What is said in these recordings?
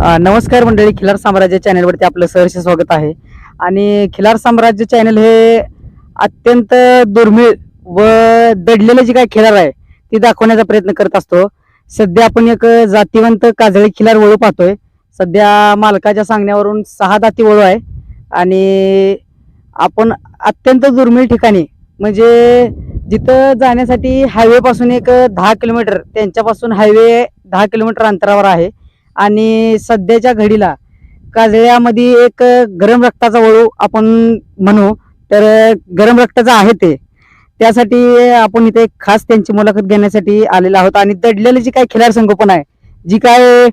नमस्कार मंडळी खिलार साम्राज्य चॅनलवरती आपलं सहर्ष स्वागत आहे. आणि खिलार साम्राज्य चॅनल हे अत्यंत दुर्मिळ व दडलेले जे काही खिलार आहे ती दाखवण्याचा प्रयत्न करत असतो. सध्या आपण एक जातीवंत काजळी खिलार वळू पाहतोय. सध्या मालकाच्या सांगण्यावरून सहा दाती वळू आहे. आणि आपण अत्यंत दुर्मिळ ठिकाणी म्हणजे जिथं जाण्यासाठी हायवेपासून एक दहा किलोमीटर त्यांच्यापासून हायवे दहा किलोमीटर अंतरावर आहे. आणि सध्याच्या घडीला काजळ्यामध्ये एक गरम रक्ताचा वळू आपण म्हणू तर गरम रक्ताचा आहे ते. त्यासाठी आपण इथे खास त्यांची मुलाखत घेण्यासाठी आलेलो आहोत. आणि दडलेले जी काय खिलार संगोपन आहे जी काय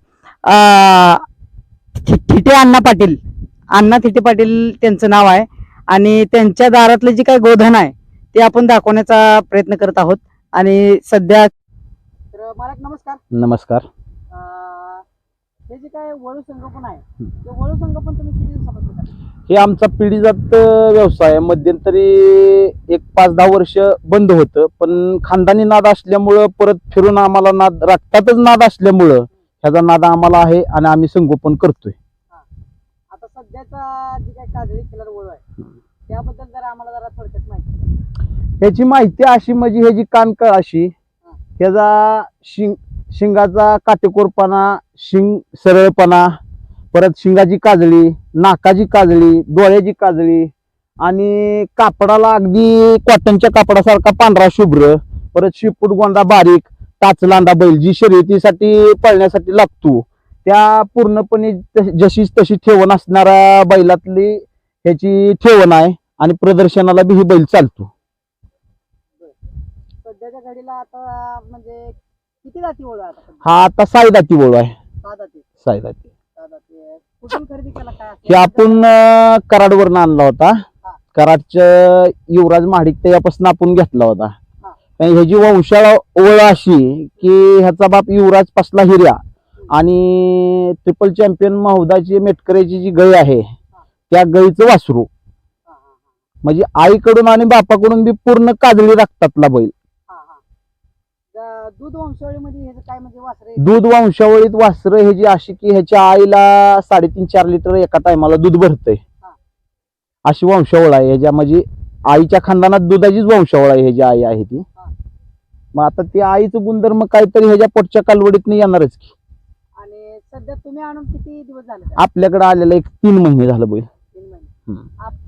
थिटे अण्णा पाटील अण्णा थिटे पाटील त्यांचं नाव आहे. आणि त्यांच्या दारातलं जे काय गोधन आहे ते आपण दाखवण्याचा प्रयत्न करत आहोत. आणि सध्या तर नमस्कार. नमस्कार. हे जे काय वळू संगोपन आहे ते वळू संगोपन तुम्ही किती दिवसापासून करता? हे आमचा पिढीजात व्यवसाय आहे. मध्यंतरी एक पाच दहा वर्ष बंद होतं पण खानदानी नाद असल्यामुळं परत फिरून आम्हाला नाद रक्तातच नाद असल्यामुळं ह्याचा नाद आम्हाला आहे आणि आम्ही संगोपन करतोय. आता सध्याचा जी काय काजळी किलर वळू आहे त्याबद्दल जरा आम्हाला जरा थोडक्यात माहिती ह्याची माहिती अशी म्हणजे ह्याची कानकळ अशी ह्याचा शिंग शिंगाचा काटेकोरपणा शिंग सरळपणा परत शिंगाची काजळी नाकाची काजळी डोळ्याची काजळी आणि कापडाला अगदी कॉटनच्या कापडासारखा पांढरा शुभ्र परत शिपूट गोंडा बारीक टाचलांडा बैल जी शर्यतीसाठी पळण्यासाठी लागतो. त्या पूर्णपणे जशीच तशी ठेवण असणाऱ्या बैलातली ह्याची ठेवण आहे आणि प्रदर्शनाला बी ही बैल चालतो. सध्याच्या घडीला आता म्हणजे किती जाती आहे आता? हा आता आहे. सहा जाती. साईदाती सहा जाती आहे. कुठून खरेदी केला काय हे आपण अं, कराडवरनं आणला होता. कराडच्या युवराज महाडिक त्यापासून आपण घेतला होता. आणि ह्याची वंशाळा ओळ अशी की ह्याचा बाप युवराज पसला हिर्या आणि ट्रिपल चॅम्पियन महोदाची मेटकऱ्याची जी गाय आहे त्या गाईचं वासरू. म्हणजे आईकडून आणि बापाकडून बी पूर्ण काजळी राखतातला बैल. ज- दूध वंशावळीमध्ये ह्याचं काय म्हणजे वासरे दूध वंशावळीत वासरं ह्याची अशी की ह्याच्या आईला साडेतीन चार लिटर एका टायमाला दूध भरतंय. अशी वंशावळ आहे ह्याच्या म्हणजे आईच्या खानदानात दुधाचीच वंशावळ आहे ह्याची आई आहे ती. मग आता ती आईचं गुणधर्म काहीतरी ह्याच्या पोटच्या कालवडीत येणारच की. आणि सध्या तुम्ही आणून किती दिवस झाले? त्याला? आपल्याकडे आलेला एक तीन महिने झालं बैल. तीन महिने. हम्म. आप-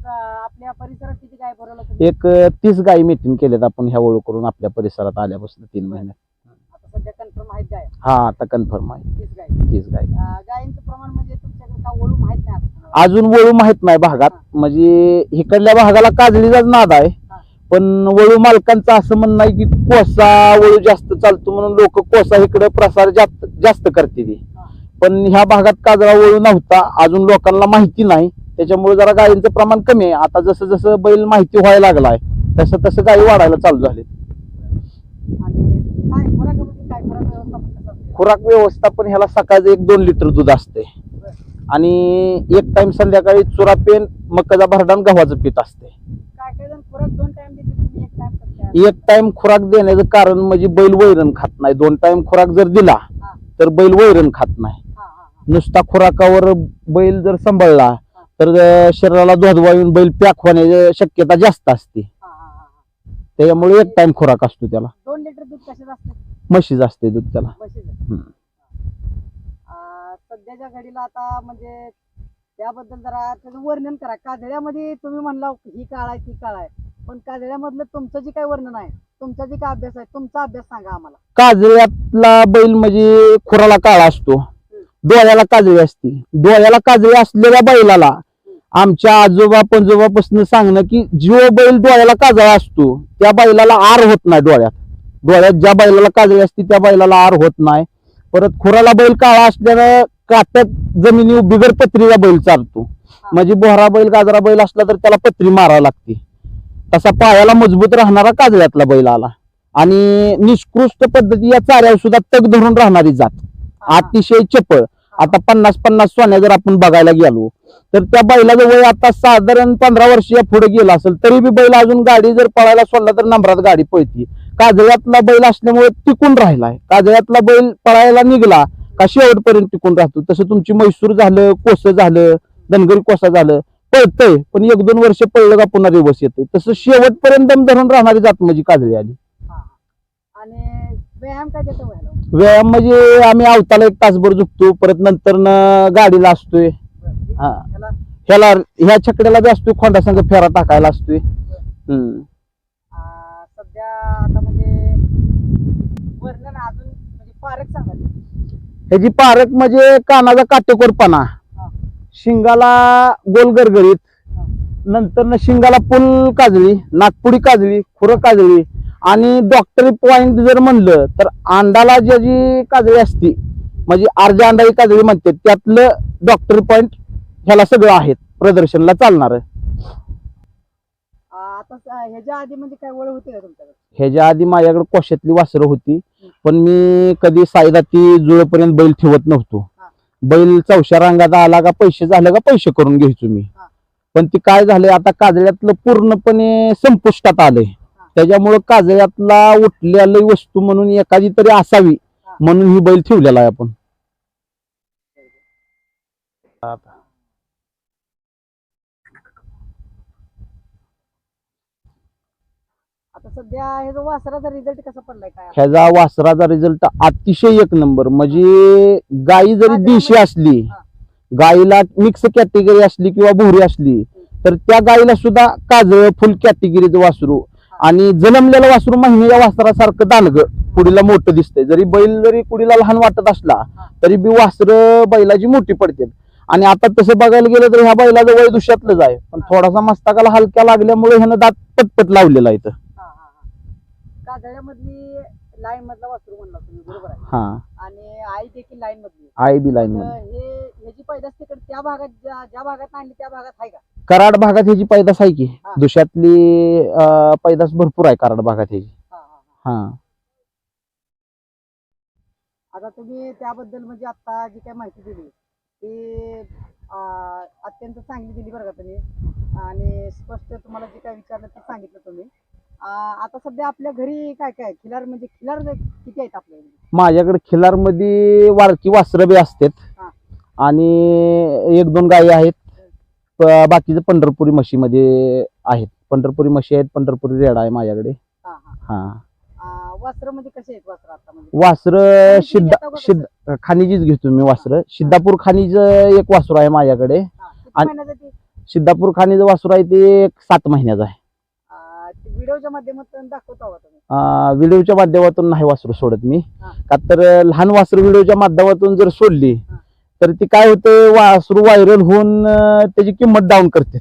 परिसरात किती काय भरवलं तुम्ही एक अं, तीस गायी मीटिंग केल्यात आपण ह्या ओळख करून आपल्या परिसरात आल्यापासून तीन महिन्यात. आता सध्या कन्फर्म आहेत गाय? हा आता कन्फर्म आहे तीस गाय. तीस गायी. अं, गायींचं प्रमाण म्हणजे तुमच्याकडे का वळू माहीत नाही असं. अजून वळू माहीत नाही भागात. म्हणजे इकडल्या भागाला काजळीचाच नाद आहे. पण वळू मालकांचं असं म्हणणं आहे की कोसा वळू जास्त चालतो म्हणून लोक कोसा इकडे प्रसार जास्त जास्त करते ती. पण ह्या भागात काजळा वळू नव्हता. अजून लोकांना माहिती नाही. त्याच्यामुळे जरा गायींचं प्रमाण कमी आहे. आता जसं जसं बैल माहिती व्हायला लागलाय तसं तसं गायी वाढायला चालू झाले खुराक व्यवस्थापन ह्याला सकाळचं एक दोन लिटर दूध असते. आणि एक टाइम संध्याकाळी चुरा पेन मकाचा भरडान गव्हाचं पीठ असते. एक टाइम खुराक देण्याचं कारण म्हणजे बैल वैरण खात नाही. दोन टाइम खुराक जर दिला तर बैल वैरण खात नाही. नुसता खुराकावर बैल जर सांभाळला तर शरीराला धोधवा येऊन बैल पॅक होण्याची शक्यता जास्त असते. त्याच्यामुळे एक टाइम खुराक असतो त्याला. दोन लिटर दूध कशाचं असते? म्हशीच असते दूध त्याला. म्हशीचं. हम्म. सध्याच्या घडीला आता म्हणजे त्याबद्दल जरा त्याचं वर्णन करा. काजळ्यामध्ये तुम्ही म्हणला ही काळ आहे ती काळ आहे. पण काजळ्यामधलं तुमचं जे काय वर्णन आहे तुमचा जे काय अभ्यास आहे तुमचा अभ्यास सांगा आम्हाला. काजळ्यातला बैल म्हणजे खुराला काळा असतो. डोळ्याला काजळी असते. डोळ्याला काजळी असलेल्या बैलाला आमच्या आजोबा पंजोबापासून सांगणं की जो बैल डोळ्याला काजळा असतो त्या बैलाला आर होत नाही डोळ्यात. डोळ्यात ज्या बैलाला काजळी असते त्या बैलाला आर होत नाही. परत खुराला बैल काळा असल्यानं काट्यात जमिनी बिगर पत्रीला बैल चालतो म्हणजे बोहरा बैल गाजरा बैल असला तर त्याला पत्री मारावी लागते. तसा पायाला मजबूत राहणारा काजळ्यातला बैल आला. आणि निष्कृष्ट पद्धती या चाऱ्यावर सुद्धा तग धरून राहणारी जात. अतिशय चपळ. आता पन्नास पन्नास सोन्या जर आपण बघायला गेलो तर त्या बैलाचं वय आता साधारण पंधरा वर्ष या पुढे गेला असेल तरी बी बैल अजून गाडी जर पळायला सोडला तर नंबरात गाडी पळती. काजळ्यातला बैल असल्यामुळे टिकून राहिलाय. काजळ्यातला बैल पळायला निघला का शेवटपर्यंत टिकून राहतो? तसं तुमची म्हैसूर झालं कोस झालं धनगरी कोसा झालं पळतंय पण एक दोन वर्ष पळलं का पुन्हा रिवर्स येते तसं शेवटपर्यंत दम धरून राहणारी जात म्हणजे काजळी आली. आणि व्यायाम काय व्हायला व्यायाम म्हणजे आम्ही आवताला एक तासभर झुकतो परत नंतर गाडीला असतोय हा. त्याला ह्याला ह्या छकड्याला बी असतोय खोंडा संघ फेरा टाकायला असतोय हम्म. आ, सध्या आता म्हणजे वर्णन अजून म्हणजे सांगायचं ह्याची पारख म्हणजे कानाचा काटेकोरपणा. शिंगाला गोल गरगरीत. नंतर न शिंगाला पुल काजळी नागपुडी काजळी खुरं काजळी आणि डॉक्टरी पॉइंट जर म्हणलं तर अंडाला ज्याची काजळी असती म्हणजे अर्ध्या अंडाची काजळी म्हणते त्यातलं डॉक्टरी पॉइंट ह्याला सगळं आहेत. प्रदर्शनला चालणार आ, आता स- ह्याच्या आधी म्हणजे काय ओळख होती का तुमच्याकडे? ह्याच्या आधी माझ्याकडे कोशातली वासरं होती पण मी कधी साईदाती जुळपर्यंत बैल ठेवत नव्हतो. बैल चौशा रंगात आला का पैसे झाले का पैसे करून घ्यायचो मी. पण ती काय झालंय आता काजळ्यातलं पूर्णपणे संपुष्टात आलंय. त्याच्यामुळं काजळ्यातला उठलेली वस्तू म्हणून एखादी तरी असावी. म्हणून ही बैल ठेवलेला आहे आपण आता सध्या ह्याचा वासराचा रिझल्ट कसा पडलाय काय ह्याचा वासराचा रिझल्ट अतिशय एक नंबर म्हणजे गाई जरी देशी असली. गाईला मिक्स कॅटेगरी असली किंवा भोरी असली तर त्या गाईला सुद्धा काजळ फुल कॅटेगरीचं वासरू आणि जन्मलेलं वासरू महिन्याच्या वासरासारखं दानग कुडीला मोठं दिसतंय. जरी बैल जरी कुडीला लहान वाटत असला तरी बी वासर बैलाची मोठी पडते आणि आता तसं बघायला गेलं तर ह्या बैलाचं वय दुष्यातलंच आहे. पण थोडासा मस्तकाला हलक्या लागल्यामुळे ह्यानं दात पटपट लावलेला आहे लाईन मधला वासरू म्हणला तुम्ही बरोबर आहे. हा. आणि आई देखील लाईन मधली आय बी लाईन हे ह्याची पैदास तिकडे त्या भागात ज्या ज्या भागात आणली त्या भागात आहे का? कराड भागात ह्याची पैदास आहे की? हा. दुष्यातली अं, पैदास भरपूर आहे कराड भागात ह्याची. हा हा हा. हा. आता तुम्ही त्याबद्दल म्हणजे आता जी काय माहिती दिली ती अं, अत्यंत चांगली दिली बरं का तुम्ही. आणि स्पष्ट तुम्हाला जे काय विचारलं ते सांगितलं तुम्ही. अं, आता सध्या आपल्या घरी काय काय? खिलार म्हणजे खिलार किती आहेत आपल्या घरी? माझ्याकडे खिलारमध्ये वारकी वासरं बी असतात. हा. आणि एक दोन गायी आहेत. प- बाकीचं पंढरपुरी म्हशीमध्ये आहेत. पंढरपुरी म्हशी आहेत पंढरपुरी रेडा आहे माझ्याकडे. हा हा. हा. अं, वस्त्र म्हणजे कसे आहेत वस्त्र आता म्हणजे? वासर खाणीची शिद्दा घेता का शिद्दा खाणीचीच घेतो मी वासर. सिद्धापूर खाणीच एक वासरू आहे माझ्याकडे. हा, किती आणि- महिन्याचं ते? सिद्धापूर खाणीचं वासरू आहे ते एक सात महिन्याचं आहे. व्हिडिओच्या माध्यमातून दाखवता हवा तुम्ही. अं, व्हिडिओच्या माध्यमातून नाही वासरू सोडत मी. हा. का तर लहान वासरू व्हिडिओच्या माध्यमातून जर सोडली हा. तर ती काय होतं वासरू व्हायरल होऊन त्याची किंमत डाऊन करते.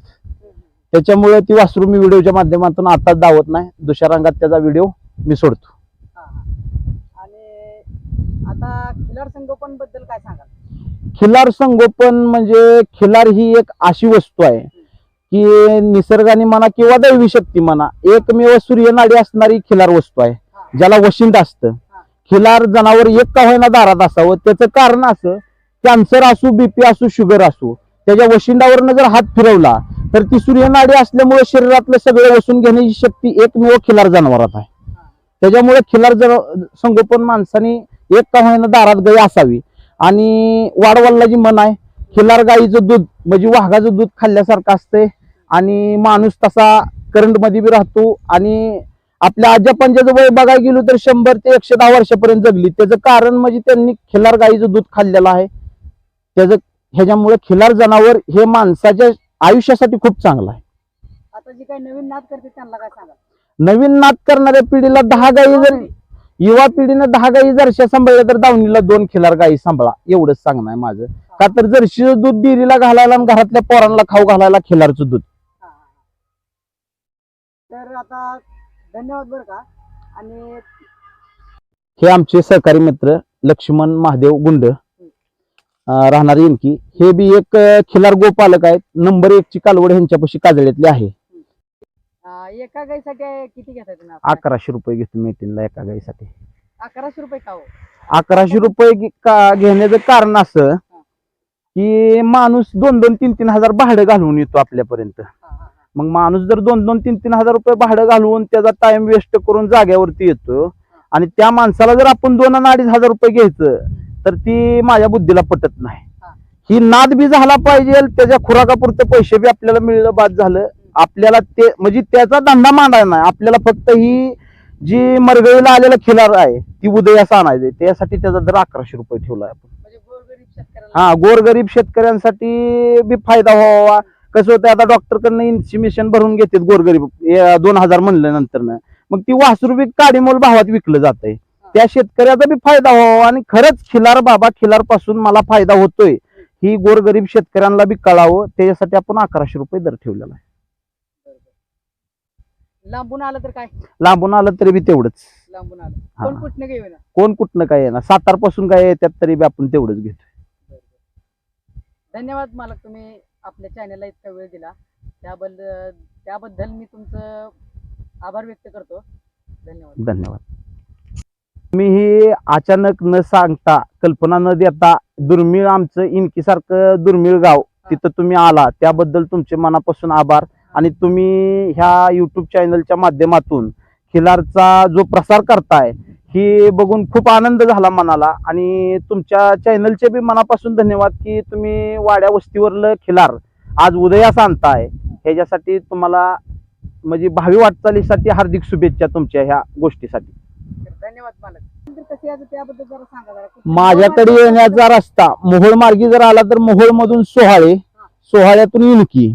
त्याच्यामुळे ती वासरू मी व्हिडिओच्या माध्यमातून आताच दावत नाही. दुसऱ्या रंगात त्याचा व्हिडिओ मी सोडतो. आणि आता खिलार संगोपनबद्दल काय सांगाल? खिलार संगोपन म्हणजे खिलार ही एक अशी वस्तू आहे की निसर्गाने म्हणा किंवा दैवी शक्ती म्हणा एकमेव सूर्यनाडी असणारी खिलार वस्तू आहे ज्याला वशिंड असतं. खिलार जनावर एक का होईना दारात असावं त्याचं कारण असं कॅन्सर असू बीपी असू शुगर असू त्याच्या वशिंडावरनं जर हात फिरवला तर ती सूर्यनाडी असल्यामुळे शरीरातलं सगळं वसून घेण्याची शक्ती एकमेव खिलार जनावरात आहे. त्याच्यामुळे खिलार जन संगोपन माणसाने एक का होईना दारात गाई असावी. आणि वाडवल्ला जी मन आहे खिलार गाईचं दूध म्हणजे वाघाचं दूध खाल्ल्यासारखं असतंय आणि माणूस तसा करंटमध्ये बी राहतो आणि आपल्या आजा पंजाचं वय बघायला गेलो तर शंभर ते एकशे दहा वर्षापर्यंत जगली. त्याचं कारण म्हणजे त्यांनी खिलार गाईचं दूध खाल्लेलं आहे. त्याचं ह्याच्यामुळे खिलार जनावर हे माणसाच्या आयुष्यासाठी खूप चांगलं आहे. आता जी काही नवीन नाद करते त्यांना काय सांगाल? नवीन नाद करणाऱ्या पिढीला दहा गायी जर युवा पिढीनं दहा गायी जरशा सांभाळल्या तर दावणीला दोन खिलार गायी सांभाळा एवढंच सांगणं आहे माझं. का तर जर्शीचं दूध डेअरीला घालायला आणि घरातल्या पोरांना खाऊ घालायला खिलारचं दूध. तर आता धन्यवाद बरं का. आणि हे आमचे सहकारी मित्र लक्ष्मण महादेव गुंड. राहणार इनकी हे बी एक खिलार गोपालक आहेत. नंबर एक ची कालवड ह्यांच्यापाशी काजळ्यातले आहे. एका गाईसाठी किती घेताय तुम्ही आता? अकराशे रुपये घेतो मीटिंगला एका गाईसाठी. अकराशे रुपये का हो? अकराशे रुपये घे- का घेण्याचं कारण असं की माणूस दोन दोन तीन तीन हजार भाडं घालवून येतो आपल्यापर्यंत. हा, हा, हा. मग माणूस जर दोन दोन तीन तीन हजार रुपये भाडं घालवून त्याचा टाइम वेस्ट करून जाग्यावरती येतो आणि त्या माणसाला जर आपण दोन आणि अडीच हजार रुपये घ्यायचं तर ती माझ्या बुद्धीला पटत नाही. हा. नाद बी झाला पाहिजे त्याच्या खुराकापुरते पैसे बी आपल्याला मिळलं बाद झालं. आपल्याला ते म्हणजे त्याचा धंदा मांडायचा नाही. आपल्याला फक्त ही जी मरगळीला आलेला खिलार आहे ती उदयास आणायचे त्यासाठी त्याचा दर अकराशे रुपये ठेवला आपण. म्हणजे हा गोरगरीब शेतकऱ्यांसाठी बी फायदा व्हावा. कसं होतं आता डॉक्टरकडनं इन्सिमेशन भरून घेतात गोरगरीब. दोन हजार म्हणलं नंतर मग ती वासरू बी काडीमोल भावात विकलं जातंय. त्या शेतकऱ्याचा बी फायदा व्हावा आणि खरंच खिलार बाबा खिलारपासून मला फायदा होतोय. ही गोरगरीब शेतकऱ्यांना बी कळावं. त्याच्यासाठी आपण अकराशे रुपये दर ठेवलेला आहे. लांबून आलं तर काय? लांबून आलं तरी बी तेवढंच. लांबून आलं. हा. कोण कुठनं घेऊ ना कोण कुठनं काय येणार? सातारपासून काय येतात तरी बी आपण तेवढंच घेतो धन्यवाद मालक तुम्ही आपल्या चॅनलला इतका वेळ दिला. त्याबद्दल त्याबद्दल मी तुमचं आभार व्यक्त करतो. धन्यवाद. धन्यवाद. मी ही अचानक न सांगता कल्पना न देता दुर्मिळ आमचं इनकीसारखं दुर्मिळ गाव तिथं तुम्ही आला. त्याबद्दल तुमचे मनापासून आभार. आणि तुम्ही ह्या युट्यूब चॅनलच्या माध्यमातून खिलारचा जो प्रसार करताय ही बघून खूप आनंद झाला मनाला. आणि तुमच्या चॅनलचे बी मनापासून धन्यवाद की तुम्ही वाड्या वस्तीवरलं खिलार आज उदयास आणताय ह्याच्यासाठी तुम्हाला म्हणजे भावी वाटचालीसाठी हार्दिक शुभेच्छा तुमच्या ह्या गोष्टीसाठी. धन्यवाद मालक. तर कसे यायचं त्याबद्दल जरा सांगा जरा. कुठं- माझ्याकडे येण्याचा रस्ता मोहोळ मार्गी जर आला तर मोहोळ मधून सोहाळे सोहाळ्यातून इनकी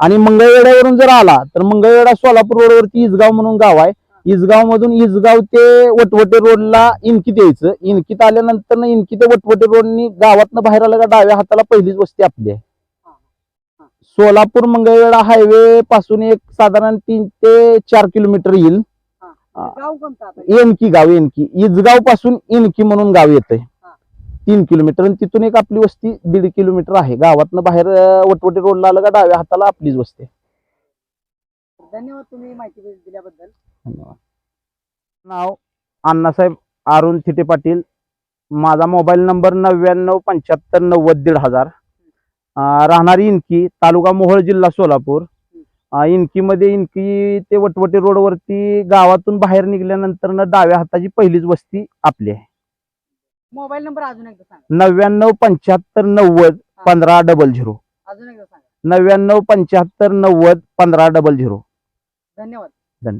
आणि मंगळवेड्यावरून जर आला तर मंगळवेढा सोलापूर रोडवरती इसगाव म्हणून गाव आहे. इसगाव मधून इसगाव ते वटवटे रोडला इनकीत यायचं. इनकीत आल्यानंतर ना इनकी ते वटवटे रोडनी गावातनं बाहेर आलं का डाव्या हाताला पहिलीच वस्ती आपली आहे. सोलापूर मंगळवेढा हायवे पासून एक साधारण तीन ते चार किलोमीटर येईल. गाव कोणतं आता? एनकी गाव एनकी. इजगावपासून इनकी म्हणून गाव येतंय. तीन किलोमीटर आणि तिथून एक आपली वस्ती दीड किलोमीटर आहे. गावातनं बाहेर अं, वटवटे रोडला आलं का डाव्या हाताला आपलीच वस्ती आहे. धन्यवाद तुम्ही माहिती दिल्याबद्दल. धन्यवाद. नाव अण्णासाहेब अरुण थिटे पाटील. माझा मोबाईल नंबर नव्याण्णव पंच्याहत्तर नव्वद दीड हजार. अं, राहणारी इनकी तालुका मोहोळ जिल्हा सोलापूर. इनकीमध्ये इनकी ते वटवटे रोडवरती गावातून बाहेर निघाल्यानंतर न डाव्या हाताची पहिलीच वस्ती आपली आहे. मोबाईल नंबर अजून एकदा सांगा. नव्याण्णव पंच्याहत्तर नव्वद पंधरा डबल झिरो. अजून एकदा सांगा. नव्याण्णव पंच्याहत्तर नव्वद पंधरा डबल झिरो. धन्यवाद. धन्यवाद